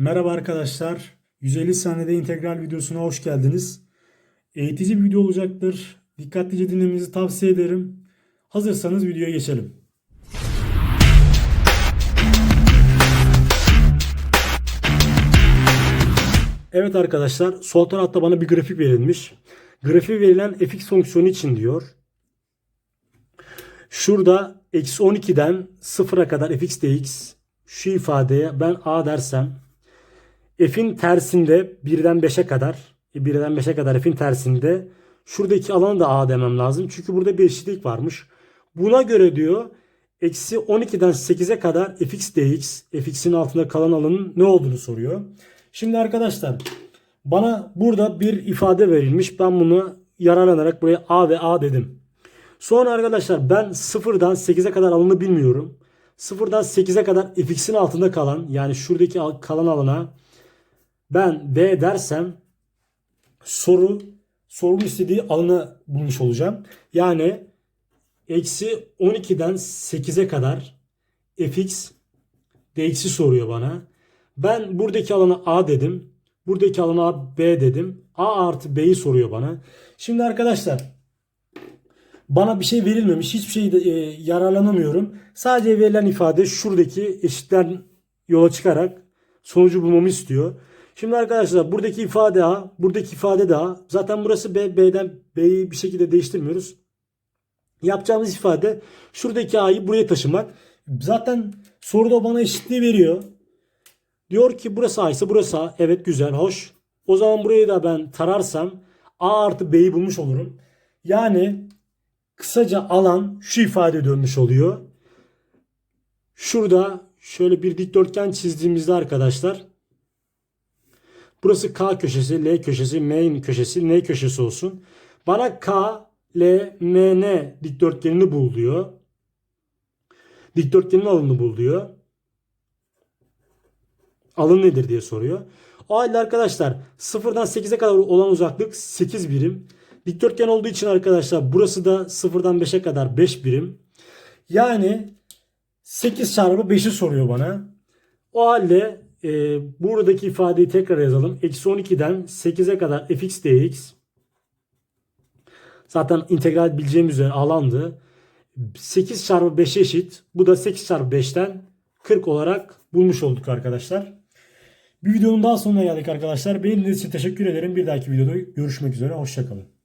Merhaba arkadaşlar. 150 saniyede integral videosuna hoş geldiniz. Eğitici bir video olacaktır. Dikkatlice dinlemenizi tavsiye ederim. Hazırsanız videoya geçelim. Evet arkadaşlar sol tarafta bana bir grafik verilmiş. Grafiği verilen fx fonksiyonu için diyor. Şurada eksi 12'den 0'a kadar fx dx şu ifadeye ben a dersem f'in tersinde 1'den 5'e kadar e, 1'den 5'e kadar f'in tersinde şuradaki alanı da a demem lazım. Çünkü burada bir eşitlik varmış. Buna göre diyor eksi 12'den 8'e kadar fx dx fx'in altında kalan alanın ne olduğunu soruyor. Şimdi arkadaşlar bana burada bir ifade verilmiş. Ben bunu yararlanarak buraya a ve a dedim. Sonra arkadaşlar ben 0'dan 8'e kadar alanı bilmiyorum. 0'dan 8'e kadar fx'in altında kalan yani şuradaki al- kalan alana ben v dersem soru sorunun istediği alanı bulmuş olacağım. Yani eksi 12'den 8'e kadar fx dx'i soruyor bana. Ben buradaki alana a dedim. Buradaki alana b dedim. a artı b'yi soruyor bana. Şimdi arkadaşlar bana bir şey verilmemiş. Hiçbir şeyde e, yararlanamıyorum. Sadece verilen ifade şuradaki eşitler yola çıkarak sonucu bulmamı istiyor. Şimdi arkadaşlar buradaki ifade A, buradaki ifade de A. Zaten burası B, B'den B'yi bir şekilde değiştirmiyoruz. Yapacağımız ifade şuradaki A'yı buraya taşımak. Zaten soruda bana eşitliği veriyor. Diyor ki burası A ise burası A. Evet güzel, hoş. O zaman burayı da ben tararsam A artı B'yi bulmuş olurum. Yani kısaca alan şu ifade dönmüş oluyor. Şurada şöyle bir dikdörtgen çizdiğimizde arkadaşlar burası K köşesi, L köşesi, M köşesi, N köşesi olsun. Bana K, L, M, N dikdörtgenini bul diyor. Dikdörtgenin alanını bul diyor. Alın nedir diye soruyor. O halde arkadaşlar 0'dan 8'e kadar olan uzaklık 8 birim. Dikdörtgen olduğu için arkadaşlar burası da 0'dan 5'e kadar 5 birim. Yani 8 çarpı 5'i soruyor bana. O halde e, buradaki ifadeyi tekrar yazalım. Eksi 12'den 8'e kadar fx dx. Zaten integral bileceğimiz üzere alandı. 8 çarpı 5 eşit. Bu da 8 çarpı 5'ten 40 olarak bulmuş olduk arkadaşlar. Bir videonun daha sonuna geldik arkadaşlar. Beğendiğiniz için teşekkür ederim. Bir dahaki videoda görüşmek üzere. Hoşçakalın.